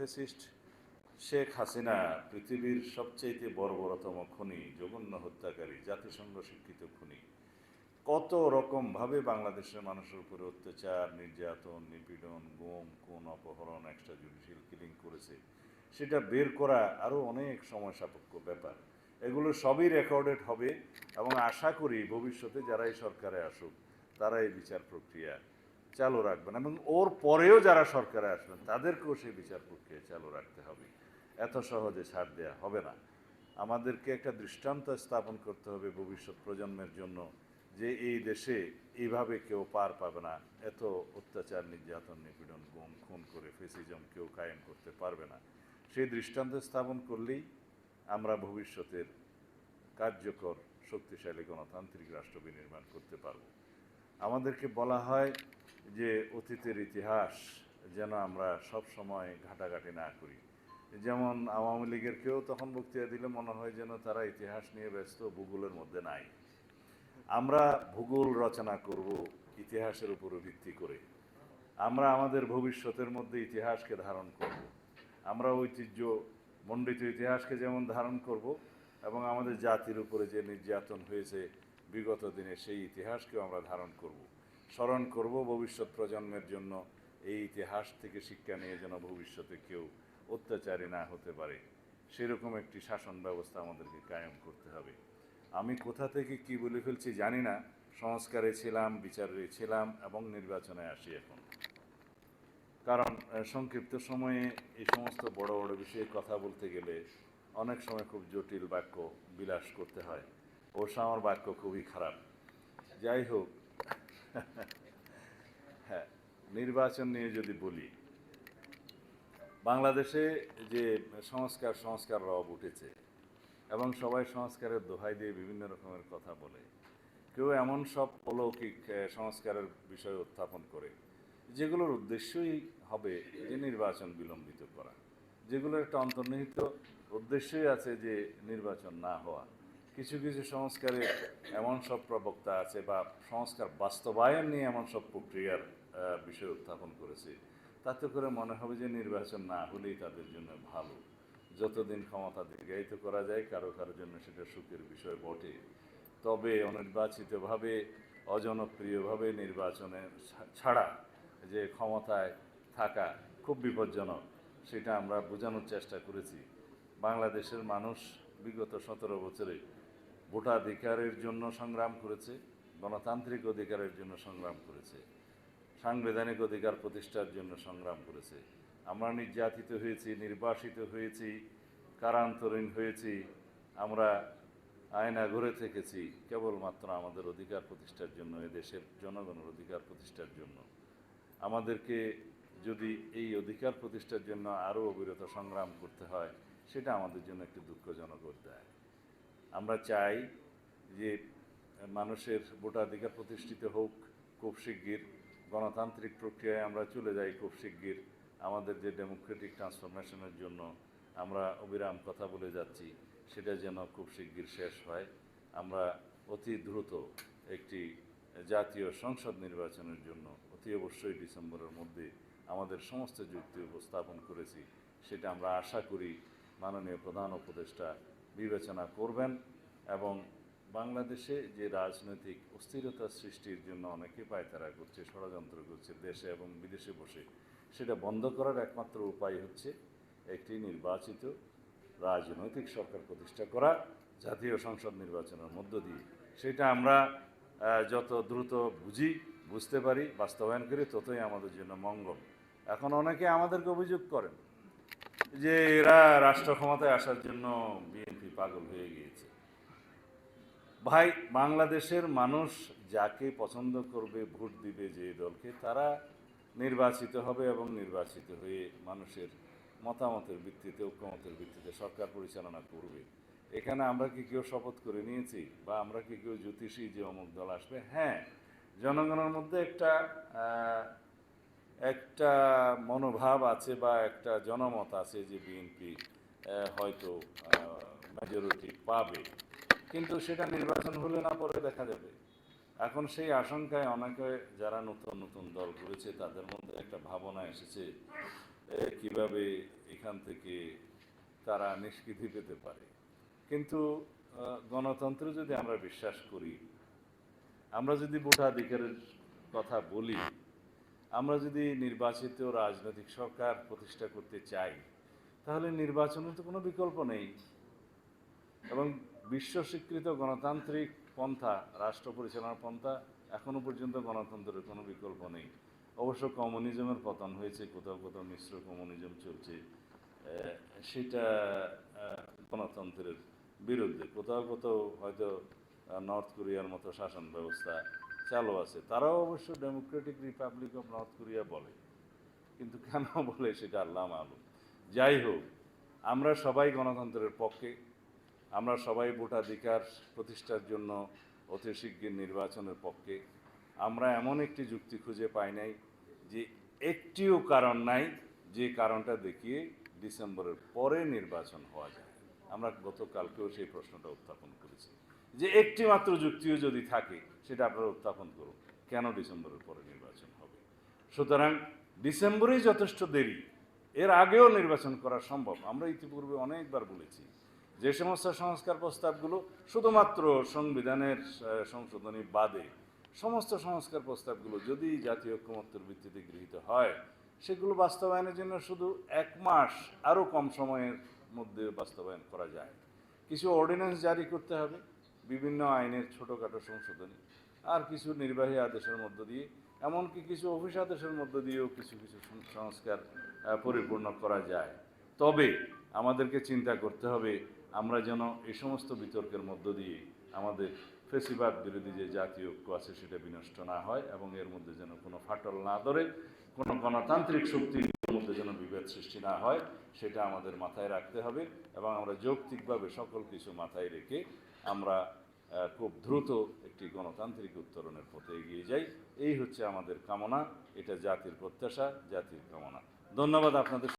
Fascist Sheikh Hasina পৃথিবীর সবচেয়ে বর্বরতম খুনি, জঘন্য হত্যাকারী, জাতিসংঘ শিক্ষিত খুনি। কত রকমভাবে বাংলাদেশের মানুষের উপরে অত্যাচার, নির্যাতন, নিপীড়ন, গুম কোন অপহরণ এক্সট্রা জুডিশিয়াল কিলিং করেছে, সেটা বের করা আরও অনেক সময় সাপেক্ষ ব্যাপার। এগুলো সবই রেকর্ডেড হবে এবং আশা করি ভবিষ্যতে যারা এই সরকারে আসুক তারা এই বিচার প্রক্রিয়া চালু রাখবেন এবং ওর পরেও যারা সরকারে আসবেন, তাদেরকেও সেই বিচার প্রক্রিয়া চালু রাখতে হবে। এত সহজে ছাড় দেওয়া হবে না। আমাদেরকে একটা দৃষ্টান্ত স্থাপন করতে হবে ভবিষ্যৎ প্রজন্মের জন্য যে এই দেশে এইভাবে কেউ পার পাবে না। এত অত্যাচার, নির্যাতন, নিপীড়ন, গুম, খুন করে ফেসিজম কেউ কায়েম করতে পারবে না। সেই দৃষ্টান্ত স্থাপন করলেই আমরা ভবিষ্যতের কার্যকর, শক্তিশালী গণতান্ত্রিক রাষ্ট্র বিনির্মাণ করতে পারব। আমাদেরকে বলা হয় যে অতীতের ইতিহাস যেন আমরা সব সময় ঘাটাঘাটি না করি। যেমন আওয়ামী লীগের কেউ তখন বক্তৃতা দিলে মনে হয় যেন তারা ইতিহাস নিয়ে ব্যস্ত, ভূগোলের মধ্যে নাই। আমরা ভূগোল রচনা করব, ইতিহাসের উপর ভিত্তি করে। আমরা আমাদের ভবিষ্যতের মধ্যে ইতিহাসকে ধারণ করব। আমরা ঐতিহ্য মণ্ডিত ইতিহাসকে যেমন ধারণ করব এবং আমাদের জাতির উপরে যে নির্যাতন হয়েছে, বিগত দিনে সেই ইতিহাসকেও আমরা ধারণ করব। স্মরণ করব ভবিষ্যৎ প্রজন্মের জন্য এই ইতিহাস থেকে শিক্ষা নিয়ে যেন ভবিষ্যতে কেউ অত্যাচারী না হতে পারে। সেরকম একটি শাসন ব্যবস্থা আমাদেরকে কায়েম করতে হবে। আমি কোথা থেকে কি বলে ফেলছি জানি না। সংস্কারে ছিলাম, বিচারে ছিলাম এবং নির্বাচনে আসি এখন। কারণ সংক্ষিপ্ত সময়ে এই সমস্ত বড় বড় বিষয়ে কথা বলতে গেলে অনেক সময় খুব জটিল বাক্য বিলাস করতে হয়। অবশ্য আমার বাক্য খুবই খারাপ। যাই হোক হ্যাঁ নির্বাচন নিয়ে যদি বলি, বাংলাদেশে যে সংস্কার সংস্কার রব উঠেছে এবং সবাই সংস্কারের দোহাই দিয়ে বিভিন্ন রকমের কথা বলে, কেউ এমন সব অলৌকিক সংস্কারের বিষয় উত্থাপন করে, যেগুলোর উদ্দেশ্যই হবে যে নির্বাচন বিলম্বিত করা। যেগুলোর একটা অন্তর্নিহিত উদ্দেশ্যই আছে যে নির্বাচন না হওয়া। কিছু কিছু সংস্কারে এমন সব প্রবক্তা আছে বা সংস্কার বাস্তবায়ন নিয়ে এমন সব প্রক্রিয়ার বিষয় উত্থাপন করেছে। তাতে করে মনে হবে যে নির্বাচন না হলেই তাদের জন্য ভালো। যতদিন ক্ষমতা দীর্ঘায়িত করা যায়, কারও কারোর জন্য সেটা সুখের বিষয় বটে। তবে অনির্বাচিতভাবে, অজনপ্রিয়ভাবে নির্বাচনে ছাড়া যে ক্ষমতায় থাকা খুব বিপজ্জনক, সেটা আমরা বোঝানোর চেষ্টা করেছি। বাংলাদেশের মানুষ বিগত সতেরো বছরে ভোটাধিকারের জন্য সংগ্রাম করেছে, গণতান্ত্রিক অধিকারের জন্য সংগ্রাম করেছে, সাংবিধানিক অধিকার প্রতিষ্ঠার জন্য সংগ্রাম করেছে। আমরা নির্যাতিত হয়েছি, নির্বাসিত হয়েছি, কারান্তরীণ হয়েছি, আমরা আয়না ঘুরে থেকেছি, কেবলমাত্র আমাদের অধিকার প্রতিষ্ঠার জন্য এ দেশের জনগণের অধিকার প্রতিষ্ঠার জন্য। আমাদেরকে যদি এই অধিকার প্রতিষ্ঠার জন্য আরও অবিরত সংগ্রাম করতে হয়, সেটা আমাদের জন্য একটি দুঃখজনক অধ্যায়। আমরা চাই যে মানুষের ভোটাধিকার প্রতিষ্ঠিত হোক খুব শিগগির। গণতান্ত্রিক প্রক্রিয়ায় আমরা চলে যাই খুব শিগগির। আমাদের যে ডেমোক্রেটিক ট্রান্সফরমেশনের জন্য আমরা অবিরাম কথা বলে যাচ্ছি, সেটা যেন খুব শিগগির শেষ হয়। আমরা অতি দ্রুত একটি জাতীয় সংসদ নির্বাচনের জন্য অতি অবশ্যই ডিসেম্বরের মধ্যে আমাদের সমস্ত যুক্তি উপস্থাপন করেছি, সেটা আমরা আশা করি মাননীয় প্রধান উপদেষ্টা বিবেচনা করবেন এবং বাংলাদেশে যে রাজনৈতিক অস্থিরতা সৃষ্টির জন্য অনেকে পায়তারা করছে, ষড়যন্ত্র করছে দেশে এবং বিদেশে বসে, সেটা বন্ধ করার একমাত্র উপায় হচ্ছে একটি নির্বাচিত রাজনৈতিক সরকার প্রতিষ্ঠা করা, জাতীয় সংসদ নির্বাচনের মধ্য দিয়ে। সেটা আমরা যত দ্রুত বুঝি, বুঝতে পারি, বাস্তবায়ন করি, ততই আমাদের জন্য মঙ্গল। এখন অনেকে আমাদেরকে অভিযোগ করেন যে এরা রাষ্ট্র ক্ষমতায় আসার জন্য বিএনপি পাগল হয়ে গিয়েছে। ভাই, বাংলাদেশের মানুষ যাকে পছন্দ করবে, ভোট দিবে যে দলকে, তারা নির্বাচিত হবে এবং নির্বাচিত হয়ে মানুষের মতামতের ভিত্তিতে, ঐক্যমতের ভিত্তিতে সরকার পরিচালনা করবে। এখানে আমরা কি কেউ শপথ করে নিয়েছি? বা আমরা কি কেউ জ্যোতিষী যে অমুক দল আসবে? হ্যাঁ জনগণের মধ্যে একটা একটা মনোভাব আছে বা একটা জনমত আছে যে বিএনপি হয়তো মেজরিটি পাবে। কিন্তু সেটা নির্বাচন হলে না, পরে দেখা যাবে। এখন সেই আশঙ্কায় অনেকে যারা নতুন নতুন দল করেছে, তাদের মধ্যে একটা ভাবনা এসেছে কীভাবে এখান থেকে তারা নিষ্কৃতি পেতে পারে। কিন্তু গণতন্ত্র যদি আমরা বিশ্বাস করি, আমরা যদি ভোটাধিকারের কথা বলি আমরা যদি নির্বাচিত রাজনৈতিক সরকার প্রতিষ্ঠা করতে চাই, তাহলে নির্বাচনের তো কোনো বিকল্প নেই। এবং বিশ্ব স্বীকৃত গণতান্ত্রিক পন্থা, রাষ্ট্র পরিচালনার পন্থা এখনও পর্যন্ত গণতন্ত্রের কোনো বিকল্প নেই। অবশ্য কমিউনিজমের পতন হয়েছে, কোথাও কোথাও মিশ্র কমিউনিজম চলছে সেটা গণতন্ত্রের বিরুদ্ধে। কোথাও কোথাও হয়তো নর্থ কোরিয়ার মতো শাসন ব্যবস্থা চালু আছে। তারাও অবশ্য Democratic Republic of North Korea বলে। কিন্তু কেন বলে সেটা আল্লাহ মালুম। যাই হোক, আমরা সবাই গণতন্ত্রের পক্ষে। আমরা সবাই ভোটাধিকার প্রতিষ্ঠার জন্য অতি শিগগির নির্বাচনের পক্ষে। আমরা এমন একটি যুক্তি খুঁজে পাই নাই যে একটিও কারণ নাই যে কারণটা দেখিয়ে ডিসেম্বরের পরে নির্বাচন হওয়া যায়। আমরা গতকালকেও সেই প্রশ্নটা উত্থাপন করেছি। যে একটি মাত্র যুক্তিও যদি থাকে, সেটা আপনারা উত্থাপন করুন। কেন ডিসেম্বরের পরে নির্বাচন হবে? সুতরাং ডিসেম্বরেই যথেষ্ট দেরি। এর আগেও নির্বাচন করা সম্ভব। আমরা ইতিপূর্বে অনেকবার বলেছি, যে সমস্ত সংস্কার প্রস্তাবগুলো শুধুমাত্র সংবিধানের সংশোধনী বাদে সমস্ত সংস্কার প্রস্তাবগুলো যদি জাতীয় ঐক্যমত্যের ভিত্তিতে গৃহীত হয়, সেগুলো বাস্তবায়নের জন্য শুধু এক মাস আরও কম সময়ের মধ্যে বাস্তবায়ন করা যায়। কিছু অর্ডিন্যান্স জারি করতে হবে। বিভিন্ন আইনের ছোটোখাটো সংশোধনী। আর কিছু নির্বাহী আদেশের মধ্য দিয়ে, এমনকি কিছু অফিস আদেশের মধ্য দিয়েও কিছু কিছু সংস্কার পরিপূর্ণ করা যায়। তবে আমাদেরকে চিন্তা করতে হবে, আমরা যেন এই সমস্ত বিতর্কের মধ্য দিয়ে আমাদের ফেসিবাদ বিরোধী যে জাতীয় ঐক্য আছে সেটা বিনষ্ট না হয় এবং এর মধ্যে যেন কোনো ফাটল না ধরে, কোনো গণতান্ত্রিক শক্তির মধ্যে যেন বিভেদ সৃষ্টি না হয়, সেটা আমাদের মাথায় রাখতে হবে এবং আমরা যৌক্তিকভাবে সকল কিছু মাথায় রেখে আমরা খুব দ্রুত একটি গণতান্ত্রিক উত্তরণের পথে এগিয়ে যাই। এই হচ্ছে আমাদের কামনা, এটা জাতির প্রত্যাশা, জাতির কামনা। ধন্যবাদ আপনাদের।